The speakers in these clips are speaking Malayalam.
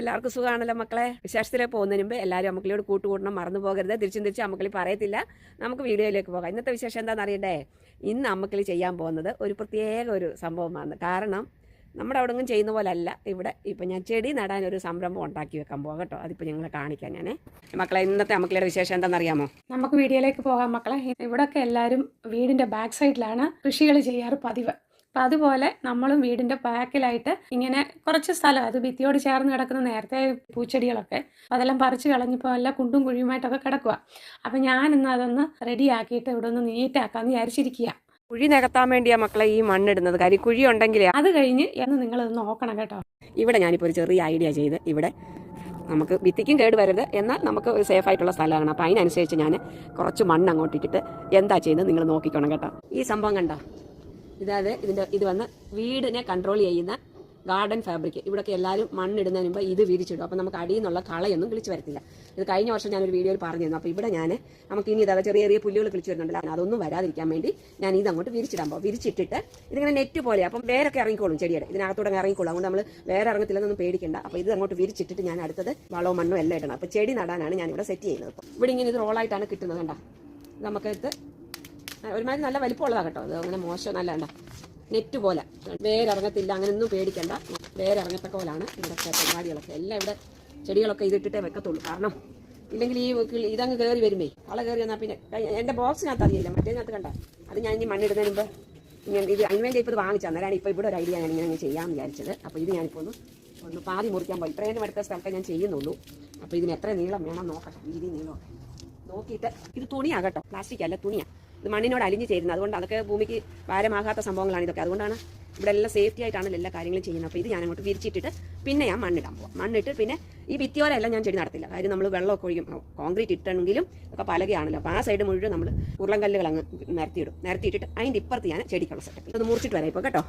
എല്ലാവർക്കും സുഖമാണല്ലോ മക്കളെ? വിശേഷത്തിലേക്ക് പോകുന്നതിന് മുമ്പ് എല്ലാവരും അമ്മക്കളിയോട് കൂട്ടുകൂടണം മറന്നു പോകരുത്. തിരിച്ചും തിരിച്ചും അമ്മക്കളി പറയത്തില്ല. നമുക്ക് വീഡിയോയിലേക്ക് പോകാം. ഇന്നത്തെ വിശേഷം എന്താണെന്ന് അറിയണ്ടേ? ഇന്ന് അമ്മക്കളി ചെയ്യാൻ പോകുന്നത് ഒരു പ്രത്യേക ഒരു സംഭവമാണ്. കാരണം നമ്മുടെ അവിടെ ഒന്നും ചെയ്യുന്ന പോലെ അല്ല ഇവിടെ ഇപ്പം ഞാൻ ചെടി നടാൻ ഒരു സംരംഭം ഉണ്ടാക്കി വെക്കാൻ പോകാം കേട്ടോ. അതിപ്പോൾ ഞങ്ങളെ കാണിക്കാം ഞാൻ മക്കളെ ഇന്നത്തെ അമ്മക്കളിയുടെ വിശേഷം എന്താണെന്നറിയാമോ നമുക്ക് വീഡിയോയിലേക്ക് പോകാം മക്കളെ. ഇവിടൊക്കെ എല്ലാവരും വീടിന്റെ ബാക്ക് സൈഡിലാണ് കൃഷികൾ ചെയ്യാറ് പതിവ്. അപ്പം അതുപോലെ നമ്മളും വീടിന്റെ ബാക്കിലായിട്ട് ഇങ്ങനെ കുറച്ച് സ്ഥലം അത് ഭിത്തിയോട് ചേർന്ന് കിടക്കുന്ന നേരത്തെ പൂച്ചെടികളൊക്കെ അതെല്ലാം പറിച്ച് കളഞ്ഞപ്പോൾ എല്ലാം കുണ്ടും കുഴിയുമായിട്ടൊക്കെ കിടക്കുക അപ്പം ഞാൻ ഇന്ന് അതൊന്ന് റെഡിയാക്കിയിട്ട് ഇവിടെ ഒന്ന് നീറ്റാക്കാമെന്ന് വിചാരിച്ചിരിക്കുക കുഴി നികത്താൻ വേണ്ടിയാ മക്കളെ ഈ മണ്ണിടുന്നത്. കാര്യം കുഴി ഉണ്ടെങ്കിലേ അത് കഴിഞ്ഞ് എന്ന് നിങ്ങളത് നോക്കണം കേട്ടോ. ഇവിടെ ഞാനിപ്പോൾ ഒരു ചെറിയ ഐഡിയ ചെയ്ത് ഇവിടെ നമുക്ക് ഭിത്തിക്കും കേട് വരരുത്. എന്നാൽ നമുക്ക് ഒരു സേഫ് ആയിട്ടുള്ള സ്ഥലമാണ്. അപ്പോൾ അതിനനുസരിച്ച് ഞാൻ കുറച്ച് മണ്ണ് അങ്ങോട്ടിട്ടിട്ട് എന്താ ചെയ്യുന്നത് നിങ്ങൾ നോക്കിക്കോണം കേട്ടോ. ഈ സംഭവം കണ്ടോ? ഇതായത് ഇതിന്റെ ഇത് വന്ന് വീടിനെ കൺട്രോൾ ചെയ്യുന്ന ഗാർഡൻ ഫാബ്രിക് ഇവിടെയൊക്കെ എല്ലാവരും മണ്ണിടുന്നതിന് മുമ്പ് ഇത് വിരിച്ചിടും. അപ്പോൾ നമുക്ക് അടിയിൽ നിന്നുള്ള കളയൊന്നും കിളിച്ച് വരത്തില്ല. ഇത് കഴിഞ്ഞ വർഷം ഞാനൊരു വീഡിയോയിൽ പറഞ്ഞിരുന്നു. അപ്പോൾ ഇവിടെ ഞാൻ നമുക്ക് ഇനി ഇതാ ചെറിയ ചെറിയ പുല്ലുകൾ കിളിച്ച് വരുന്നുണ്ടല്ലോ. അതൊന്നും വരാതിരിക്കാൻ വേണ്ടി ഞാൻ ഇത് അങ്ങോട്ട് വിരിച്ചിടാൻ പോകും വിരിച്ചിട്ടിട്ട് ഇതിങ്ങനെ നെറ്റ് പോലെ അപ്പം വേരൊക്കെ ഇറങ്ങിക്കോളും ചെടിയുടെ. ഇതിനകത്തൂടെ ഇറങ്ങിക്കോളും. അതുകൊണ്ട് നമ്മൾ വേറെ ഇറങ്ങത്തില്ലെന്നൊന്നും പേടിക്കണ്ട. അപ്പോൾ ഇത് അങ്ങോട്ട് വിരിച്ചിട്ടിട്ട് ഞാൻ അടുത്തത് വളവും മണ്ണും എല്ലാം ഇടണം. അപ്പോൾ ചെടി നടാനാണ് ഞാൻ ഇവിടെ സെറ്റ് ചെയ്യുന്നത് ഇവിടെ ഇങ്ങനെ ഇത് റോളായിട്ടാണ് കിട്ടുന്നത് കണ്ട? നമുക്ക് ഇത് ഒരുമാതിരി നല്ല വലിപ്പമുള്ളതാണ് കേട്ടോ. അത് അങ്ങനെ മോശം നല്ല വേണ്ട നെറ്റ് പോലെ. വേരിറങ്ങത്തില്ല അങ്ങനെയൊന്നും പേടിക്കണ്ട. വേരിറങ്ങത്തക്ക പോലാണ് ഇവിടുത്തെ പരിപാടികളൊക്കെ. എല്ലാം ഇവിടെ ചെടികളൊക്കെ ഇതിട്ടിട്ടേ വെക്കത്തുള്ളൂ. കാരണം ഇല്ലെങ്കിൽ ഈ ഇതങ്ങ് കയറി വരുമ്പേ വള കയറി വന്നാൽ പിന്നെ എന്റെ ബോക്സിനകത്ത് അറിയില്ല മറ്റേതിനകത്ത് കണ്ട. അത് ഞാൻ ഇനി മണ്ണിടുന്നതിന് മുമ്പ് ഇങ്ങനെ ഇത് അതിന് വേണ്ടി ഇപ്പോൾ ഇത് വാങ്ങിച്ചു അന്നേരമാണ് ഇപ്പോൾ ഇവിടെ ഒരു ഐഡിയ ഞാൻ ഇങ്ങനെ ചെയ്യാമെന്ന് വിചാരിച്ചത്. അപ്പോൾ ഇത് ഞാനിപ്പോൾ ഒന്ന് ഒന്ന് പാതി മുറിക്കാൻ പോയി. ഇത്രയും അടുത്ത സ്ഥലത്തെ ഞാൻ ചെയ്യുന്നുള്ളൂ. അപ്പോൾ ഇതിന് എത്ര നീളം വേണം നോക്കാം വീതി നീളം നോക്കിയിട്ട് ഇത് തുണിയാകട്ടോ പ്ലാസ്റ്റിക് അല്ല തുണിയാണ് മണ്ണിനോട് അലിഞ്ഞു ചേരുന്നത്. അതുകൊണ്ട് അതൊക്കെ ഭൂമിക്ക് ഭാരമാകാത്ത സംഭവങ്ങളാണ് ഇതൊക്കെ. അതുകൊണ്ടാണ് ഇവിടെ എല്ലാം സേഫ്റ്റി ആയിട്ടാണ് എല്ലാ കാര്യങ്ങളും ചെയ്യുന്നത്. അപ്പോൾ ഇത് ഞാൻ അങ്ങോട്ട് വിരിച്ചിട്ടിട്ട് പിന്നെ ഞാൻ മണ്ണിടാൻ പോകാം മണ്ണിട്ട് പിന്നെ ഈ ഭിത്തിയോരെല്ലാം ഞാൻ ചെടി നടത്തില്ല. കാര്യം നമ്മൾ വെള്ളമൊക്കെ ഒഴിക്കും. കോൺക്രീറ്റ് ഇട്ടെങ്കിലും ഒക്കെ പലകയാണല്ലോ. അപ്പോൾ ആ സൈഡ് മുഴുവൻ നമ്മൾ ഉരുളങ്കല്ലുകൾ അങ്ങ് നിരത്തിയിടും. നിരത്തിയിട്ടിട്ട് അതിന്റെ ഇപ്പുറത്ത് ഞാൻ ചെടിക്കുള്ള സെറ്റപ്പ് അത് മുറിച്ചിട്ട് വരാം ഇപ്പോൾ കേട്ടോ.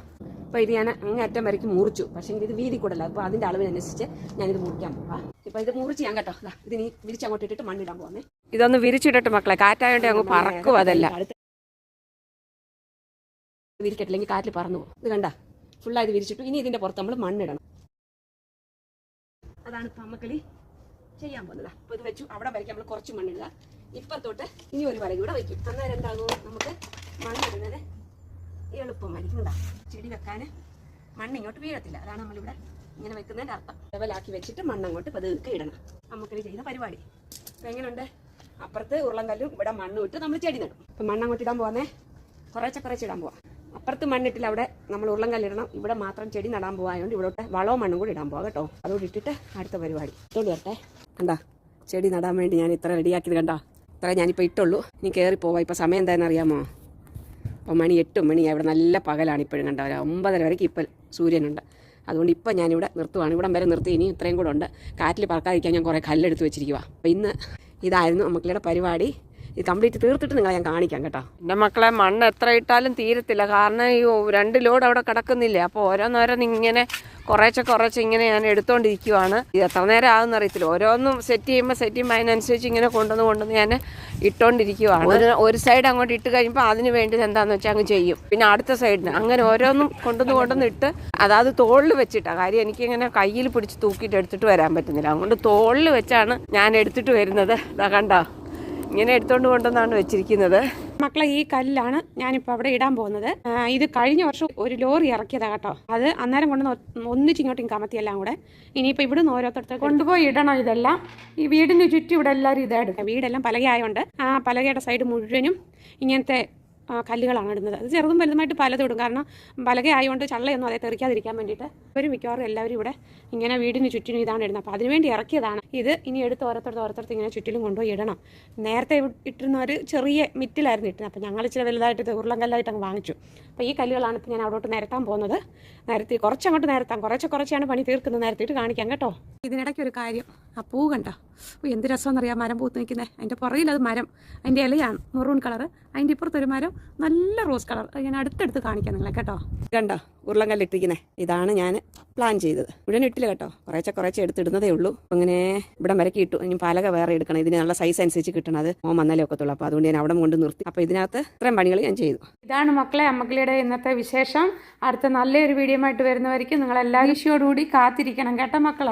അപ്പോൾ ഇത് ഞാൻ അങ്ങ് അറ്റം വരയ്ക്ക് മുറിച്ചു. പക്ഷേ ഇത് വീതി കൂടല്ല. അപ്പോൾ അതിന്റെ അളവിനനുസരിച്ച് ഞാനിത് മുറിക്കാൻ പോവാം. ഇപ്പോൾ ഇത് മുറിച്ച് ഞാൻ കേട്ടോ. ഇത് നീ വിരിച്ചങ്ങോട്ട് ഇട്ടിട്ട് മണ്ണിടാൻ പോകുന്നേ ഇതൊന്ന് വിരിച്ചിട്ടിട്ട് മക്കളെ കാറ്റായോണ്ട് അങ്ങ് പറക്കും അതല്ല. വിരിക്കട്ടില്ലെങ്കിൽ കാറ്റിൽ പറന്നു പോകും. ഇത് കണ്ട? ഫുള്ളായത് വിരിച്ചിട്ടു. ഇനി ഇതിന്റെ പുറത്ത് നമ്മൾ മണ്ണിടണം. അതാണ് പമ്മക്കളി ചെയ്യാൻ പോകുന്നത്. അപ്പൊ ഇത് വെച്ചു. അവിടെ വരയ്ക്ക് നമ്മൾ കുറച്ച് മണ്ണിടുക. ഇപ്പുറത്തോട്ട് ഇനി ഒരു വരകി കൂടെ വയ്ക്കും. അന്നേരം എന്താകും? നമുക്ക് മണ്ണിടുന്നത് എളുപ്പമായിരിക്കും. ചെടി വെക്കാൻ മണ്ണ് ഇങ്ങോട്ട് വീഴത്തില്ല. അതാണ് നമ്മളിവിടെ ഇങ്ങനെ വെക്കുന്നതിന്റെ അർത്ഥം. ലെവലാക്കി വെച്ചിട്ട് മണ്ണ് അങ്ങോട്ട് പതുക്കെ ഇടണം. നമുക്കത് ചെയ്യുന്ന പരിപാടി. അപ്പൊ എങ്ങനെയുണ്ട് അപ്പുറത്ത് ഉരുളങ്കല്ലും ഇവിടെ മണ്ണ് ഇട്ട് നമ്മൾ ചെടി നടും. അപ്പൊ മണ്ണ് അങ്ങോട്ട് ഇടാൻ പോകുന്നേ കുറേച്ചെ കുറേശ്ശെ ഇടാൻ പോവാം. അപ്പുറത്ത് മണ്ണിട്ടില്ല അവിടെ നമ്മൾ ഉരുളങ്കല്ലിടണം ഇവിടെ മാത്രം ചെടി നടാൻ പോകായതുകൊണ്ട് ഇവിടോട്ട് വളവും മണ്ണും കൂടി ഇടാൻ പോവാം കേട്ടോ. അതുകൊണ്ട് ഇട്ടിട്ട് അടുത്ത പരിപാടി. ഇട്ടോണ്ട് വരട്ടെ കണ്ടാ ചെടി നടാൻ വേണ്ടി ഞാൻ ഇത്ര റെഡിയാക്കിയത് കണ്ടാ. ഇത്ര ഞാനിപ്പോൾ ഇട്ടുള്ളൂ. ഇനി കയറി പോവാം. ഇപ്പോൾ സമയം എന്താണെന്ന് അറിയാമോ? അപ്പോൾ മണി എട്ട് മണി ഇവിടെ നല്ല പകലാണ് ഇപ്പോഴും കണ്ട. ഒരു ഒമ്പതര വരയ്ക്ക് ഇപ്പം സൂര്യനുണ്ട് അതുകൊണ്ട് ഇപ്പം ഞാനിവിടെ നിർത്തുവാണ്. ഇവിടം വരെ നിർത്തി. ഇനി ഇത്രയും കൂടെ ഉണ്ട്. കാറ്റിൽ പറക്കാതിരിക്കാൻ ഞാൻ കുറേ കല്ലെടുത്ത് വെച്ചിരിക്കുക അപ്പോൾ ഇന്ന് ഇതായിരുന്നു മക്കളുടെ പരിപാടി. ഇത് കംപ്ലീറ്റ് തീർത്തിട്ട് നിങ്ങളെ ഞാൻ കാണിക്കാം കേട്ടോ. എന്റെ മക്കളെ മണ്ണ് എത്ര ഇട്ടാലും തീരത്തില്ല. കാരണം ഈ രണ്ട് ലോഡ് അവിടെ കിടക്കുന്നില്ല? അപ്പോൾ ഓരോന്നോരോന്ന് ഇങ്ങനെ കുറേശ്ശെ കുറേശ്ശെ ഇങ്ങനെ ഞാൻ എടുത്തുകൊണ്ടിരിക്കുവാണ് ഇത് എത്ര നേരം ആകുന്ന അറിയത്തില്ല. ഓരോന്നും സെറ്റ് ചെയ്യുമ്പോൾ സെറ്റ് ചെയ്യുമ്പോൾ അതിനനുസരിച്ച് ഇങ്ങനെ കൊണ്ടുവന്ന് കൊണ്ടുവന്ന് ഞാൻ ഇട്ടുകൊണ്ടിരിക്കുവാണ് ഒരു ഒരു സൈഡ് അങ്ങോട്ട് ഇട്ട് കഴിയുമ്പോൾ അതിന് വേണ്ടി എന്താണെന്ന് വെച്ചാൽ അങ്ങ് ചെയ്യും. പിന്നെ അടുത്ത സൈഡിന് അങ്ങനെ ഓരോന്നും കൊണ്ടുവന്ന് കൊണ്ടുവന്ന് ഇട്ട് അതായത് തോളിൽ വെച്ചിട്ടാണ് കാര്യം എനിക്കിങ്ങനെ കയ്യിൽ പിടിച്ച് തൂക്കിയിട്ട് എടുത്തിട്ട് വരാൻ പറ്റുന്നില്ല. അതുകൊണ്ട് തോളിൽ വെച്ചാണ് ഞാൻ എടുത്തിട്ട് വരുന്നത്. ഇതാ കണ്ടോ? ഇങ്ങനെ എടുത്തോണ്ട് കൊണ്ടുവന്നാണ് വെച്ചിരിക്കുന്നത്. മക്കളെ ഈ കല്ലാണ് ഞാനിപ്പോൾ അവിടെ ഇടാൻ പോകുന്നത്. ഇത് കഴിഞ്ഞ വർഷം ഒരു ലോറി ഇറക്കിയതാ കേട്ടോ. അത് അന്നേരം കൊണ്ടുവന്ന് ഒന്നിച്ച് ഇങ്ങോട്ടും കമത്തി എല്ലാം കൂടെ. ഇനിയിപ്പോൾ ഇവിടുന്ന് ഓരോരുത്തർക്ക് കൊണ്ടുപോയി ഇടണം ഇതെല്ലാം. ഈ വീടിന് ചുറ്റും ഇവിടെ എല്ലാവരും ഇതായിട്ട് വീടെല്ലാം പലകയായോണ്ട് ആ പലകയുടെ സൈഡ് മുഴുവനും ഇങ്ങനത്തെ കല്ലുകളാണ് ഇടുന്നത്. അത് ചെറുതും വലുതുമായിട്ട് പലതും ഇടും. കാരണം പലക ആയതുകൊണ്ട് ചള്ളയൊന്നും അതേ തെറിക്കാതിരിക്കാൻ വേണ്ടിയിട്ട് ഒരു മിക്കവാറും എല്ലാവരും ഇവിടെ ഇങ്ങനെ വീടിന് ചുറ്റിനും ഇതാണ് ഇടുന്നത്. അപ്പോൾ അതിനുവേണ്ടി ഇറക്കിയതാണ്. ഇത് ഇനി എടുത്ത് ഓരോരുത്തർ ഓരോരുത്തർ ഇങ്ങനെ ചുറ്റിലും കൊണ്ടുപോയി ഇടണം. നേരത്തെ ഇട്ടിരുന്ന ഒരു ചെറിയ മിറ്റിലായിരുന്നു ഇട്ടുന്നത് അപ്പോൾ ഞങ്ങൾ ഇച്ചിരി വലുതായിട്ട് ഉരുളം കല്ലായിട്ട് അങ്ങ് വാങ്ങിച്ചു. അപ്പോൾ ഈ കല്ലുകളാണ് ഇപ്പോൾ ഞാൻ അവിടോട്ട് നിരത്താൻ പോകുന്നത്. നിരത്തി കുറച്ചങ്ങോട്ട് നിരത്താം. കുറച്ച് കുറച്ചാണ് പണി തീർക്കുന്നത്. നിരത്തിയിട്ട് കാണിക്കാം കേട്ടോ. ഇതിനിടയ്ക്ക് ഒരു കാര്യം. ആ പൂ കണ്ടോ? അപ്പോൾ എന്ത് രസമെന്നറിയാം മരം പൂത്ത് നിൽക്കുന്നത് അതിന്റെ പുറകിൽ അത് മരം. അതിന്റെ ഇലയാണ്. മെറൂൺ കളർ അതിന്റെ ഇപ്പുറത്തൊരു മരം. നല്ല റോസ് കളർ. ഞാൻ അടുത്തടുത്ത് കാണിക്കാം നിങ്ങളെ കേട്ടോ. കണ്ടോ? ഉരുളങ്കല്ലിട്ടിരിക്കുന്നത് ഇതാണ് ഞാൻ പ്ലാൻ ചെയ്തത്. മുഴുവൻ ഇട്ടില്ല കേട്ടോ. കുറേച്ചെ കുറേച്ചെ എടുത്തിടുന്നതേ ഉള്ളൂ. അങ്ങനെ ഇവിടം വരക്കി ഇട്ടു. ഇനി പാലക വേറെ എടുക്കണം. ഇതിന് നല്ല സൈസ് അനുസരിച്ച് കിട്ടണത് മോൻ വന്നാലേ ഒക്കത്തുള്ളൂ. അപ്പോൾ അതുകൊണ്ട് ഞാൻ അവിടെ കൊണ്ട് നിർത്തി. അപ്പോൾ ഇതിനകത്ത് ഇത്രയും പണികൾ ഞാൻ ചെയ്തു. ഇതാണ് മക്കളെ അമ്മക്കിളിയുടെ ഇന്നത്തെ വിശേഷം. അടുത്ത നല്ലൊരു വീഡിയോ ആയിട്ട് വരുന്നവരിക്കും നിങ്ങളെല്ലാ വിഷയോടുകൂടി കാത്തിരിക്കണം കേട്ടോ മക്കളെ.